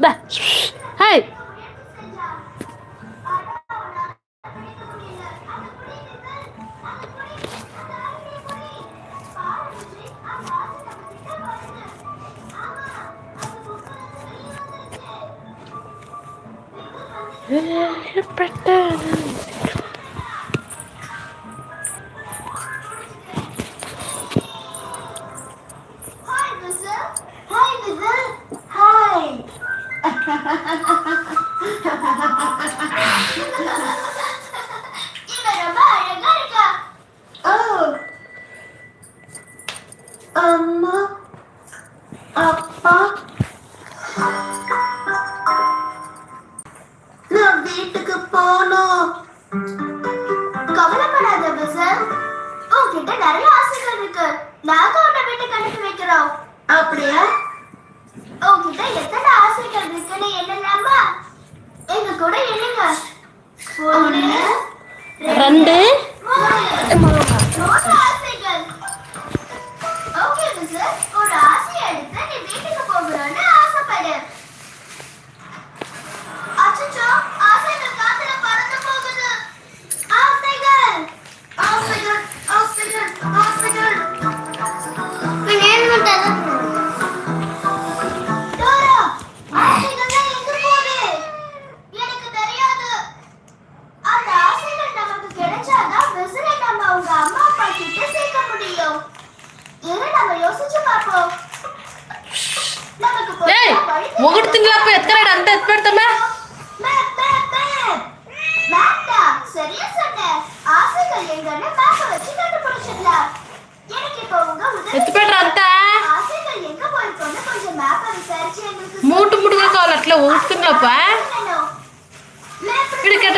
Bah. அம்மா அப்பா. நான் வீட்டுக்கு போனோம். கவலைப்படாத விசல் உன்கிட்ட நிறைய ஆசைகள் இருக்கு. நாங்க உன்னை வீட்டுக்கு அனுப்பி வைக்கிறோம். அப்படியா? உன்கிட்ட எத்தனை ஆசைகள் இருக்குன்னு என்னலாமா எங்க கூட என்னங்க ஒன்று ரெண்டு யோசிச்சு பாப்போம் ஏய் ఒకటి తింగలప్ప ఎత్తుకరాడు అంత అంతా ஆசைகள் எங்க కావాలి అట్లా ఒకటి తింగలప్ప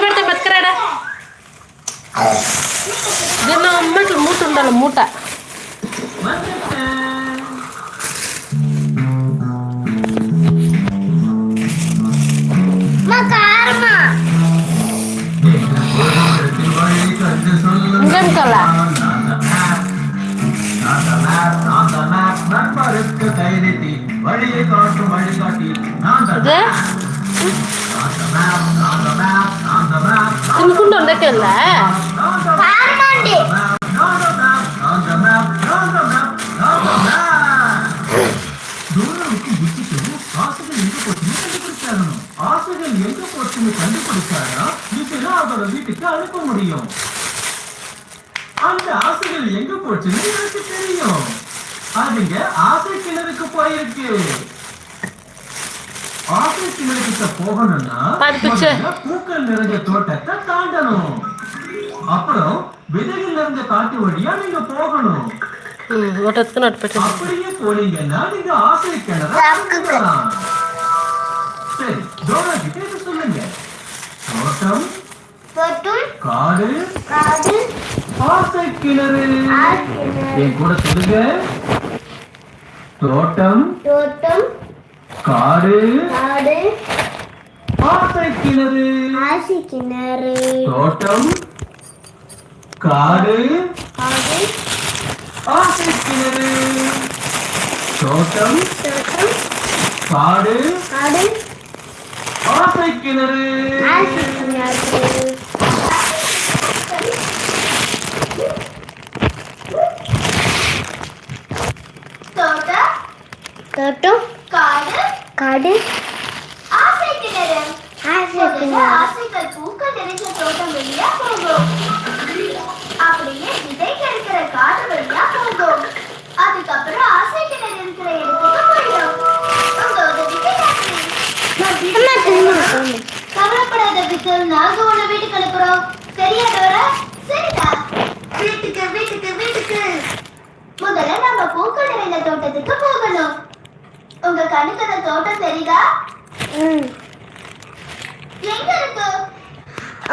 పెడతాం ఎత్తుకరాడా దీన్ని అమ్మ మూట ఉండాలి మూట தான் map, நான் ஆசைகள் எங்க போச்சுன்னு ஆசைகள் எங்க போச்சுன்னு அவங்களோட வீட்டுக்கு அனுப்ப முடியும். அந்த ஆசைகள் எங்க போச்சுன்னு எனக்கு தெரியும். அதுங்க ஆசை கிணறுக்கு போயிருக்கு. ஆசை கிணறுக்கிட்ட போகணும்னா பூக்கள் நிறைஞ்ச தோட்டத்தை தாண்டணும். அப்புறம் விதைகள் நிறைஞ்ச காட்டு வழியா நீங்க போகணும். அப்படியே போனீங்கன்னா நீங்க ஆசை கிணறு சரி சொல்லுங்க. தோட்டம் காடு காடு ஆசை கிணறு. என் கூட சொல்லுங்க. தோட்டம். தோட்டம். காடு. காடு. ஆசை கிணறு. ஆசி கிணறு. தோட்டம். காடு. காடு. ஆசை கிணறு. தோட்டம். தோட்டம். காடு. காடு. ஆசை கிணறு. ஆசி கிணறு தோட்டம் தோட்டம். காடு. ஆசைகள் பூக்கள் நிறைஞ்ச தோட்டம் வழியா போகும். அப்படியே விதை கிடைக்கிற காடு வழியா போகும். அதுக்கப்புறம் ஆசை கிணறு இருக்கிற இடத்துக்கு போயிடும். உங்க உதவிக்கு கவலைப்படாத பித்தல் நாங்க உன்னை வீட்டுக்கு அனுப்புறோம். சரியா டோரா சரிடா வீட்டுக்கு வீட்டுக்கு வீட்டுக்கு முதல்ல நம்ம பூக்கள் நிறைந்த தோட்டத்துக்கு போகணும் உங்க கண்ணுக்கு அந்த தோட்டம் தெரியுதா? எங்க இருக்கு?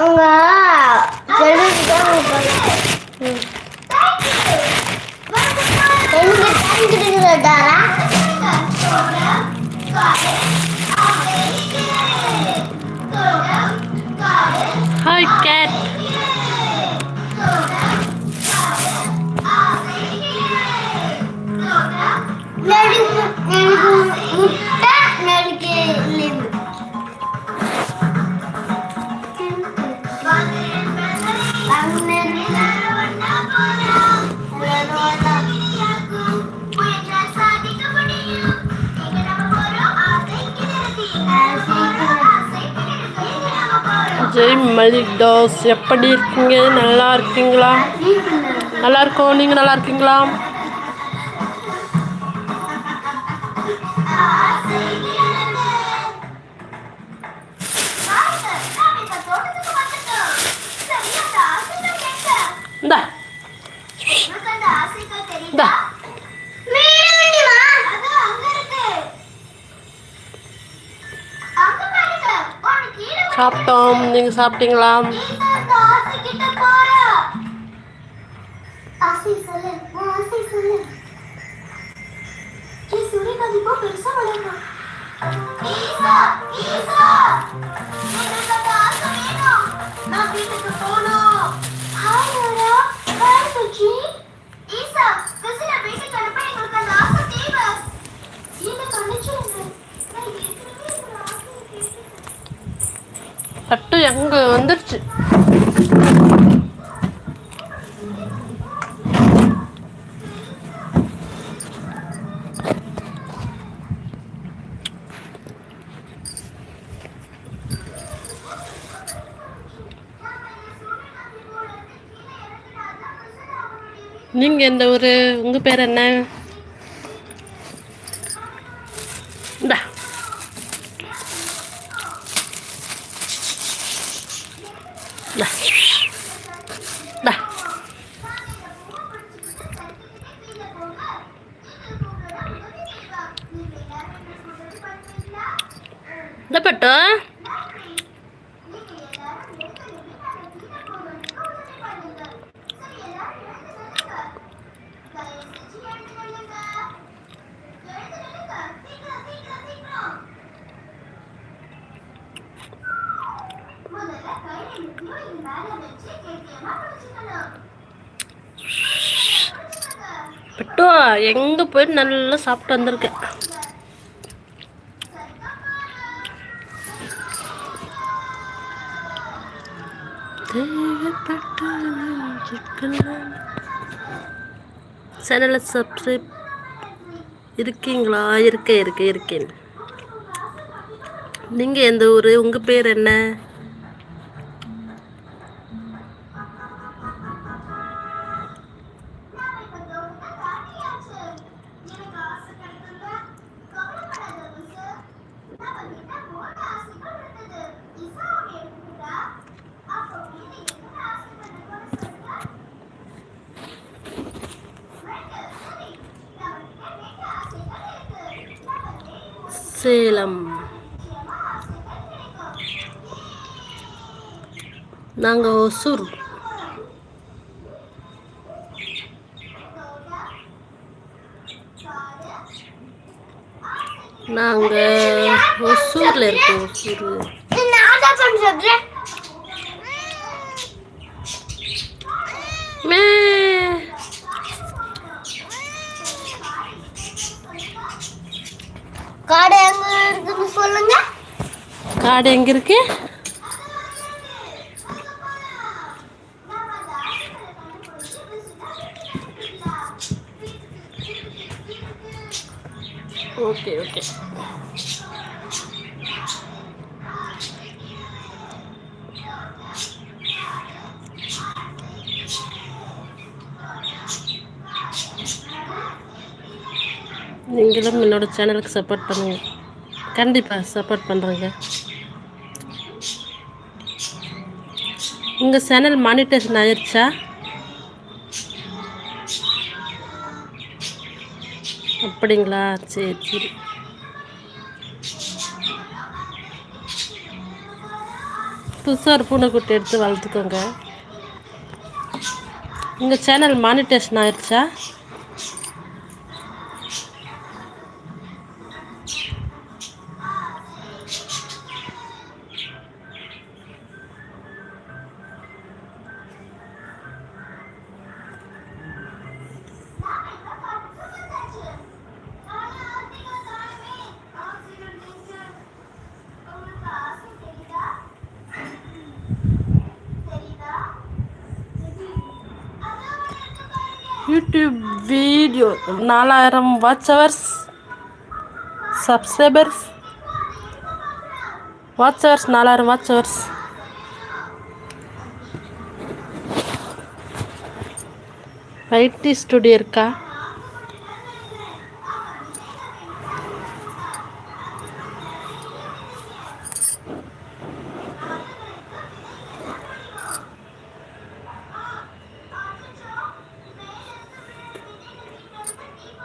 அவங்க ஜெய் மலிக் தாஸ் எப்படி இருக்கீங்க? நல்லா இருக்கீங்களா? நல்லா இருக்கோம். நீங்கள் நல்லா இருக்கீங்களா இந்தா இந்தா சாப்பிட்டோம் நீங்கள் சாப்பிட்டீங்களா ஆசை சொல்லு உன் ஆசை சொல்லு ஏ சூரியகாந்தி போ பெருசா வளரணும் ஈசா ஈசா எனக்கு அந்த ஆசை வேணும் நான் வீட்டுக்கு போகணும் ஹாய் நோரா ஹாய் சுச்சி ஈசா கசில வீட்டுக்கு அனுப்ப எங்களுக்கு அந்த ஆசை தேவை என்ன கண்டிச்சிருங்க நான் ஏற்கனவே இந்த ஆசையை கேட்டேன் தட்டு எங்கே வந்துருச்சு? நீங்கள் எந்த ஊர்? உங்கள் பேர் என்ன இந்தா இந்தா. இந்தா. இந்த பட்டு. பட்டு எங்கே போயிட்டு நல்லா சாப்பிட்டு வந்திருக்கேன் சேனலை சப்ஸ்கிரைப் இருக்கீங்களா? இருக்கேன் இருக்க இருக்கேன். நீங்கள் எந்த ஊர்? உங்கள் பேர் என்ன? சேலம். நாங்கள் ஒசூர். நாங்கள் ஒசூரில் இருக்கோம் ஒசூர் மே. காடு எங்க இருக்குன்னு சொல்லுங்க. காடு எங்கே இருக்கு? Okay okay. நீங்களும் என்னோடய சேனலுக்கு சப்போர்ட் பண்ணுங்கள் கண்டிப்பாக சப்போர்ட் பண்ணுறேங்க உங்கள் சேனல் மானிட்டேஷன் ஆயிடுச்சா அப்படிங்களா? சரி சரி. புதுசாக ஒரு பூனைக்குட்டி எடுத்து வளர்த்துக்கோங்க. உங்கள் சேனல் மானிட்டேஷன் ஆயிடுச்சா யூடியூப் வீடியோ நாலாயிரம் watch hours subscribers. Watch hours நாலாயிரம் வாட்ச் ஹவர்ஸ் வைட்டி ஸ்டுடியோ இருக்கா?